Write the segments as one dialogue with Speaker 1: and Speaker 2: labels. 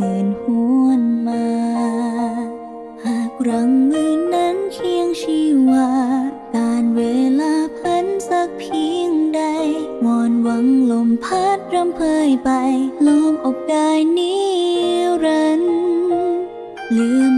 Speaker 1: คืนหวนมา หากรังมือนั้นเคียงชีวา การเวลาพันสักเพียงใด วอนหวังลมพัดรำเพยไปลมอมอกได้นิรันลือม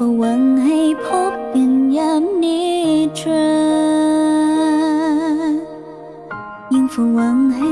Speaker 1: ฝ้าหวังให้พบกันยามนิทรายังฝ้าหวังให้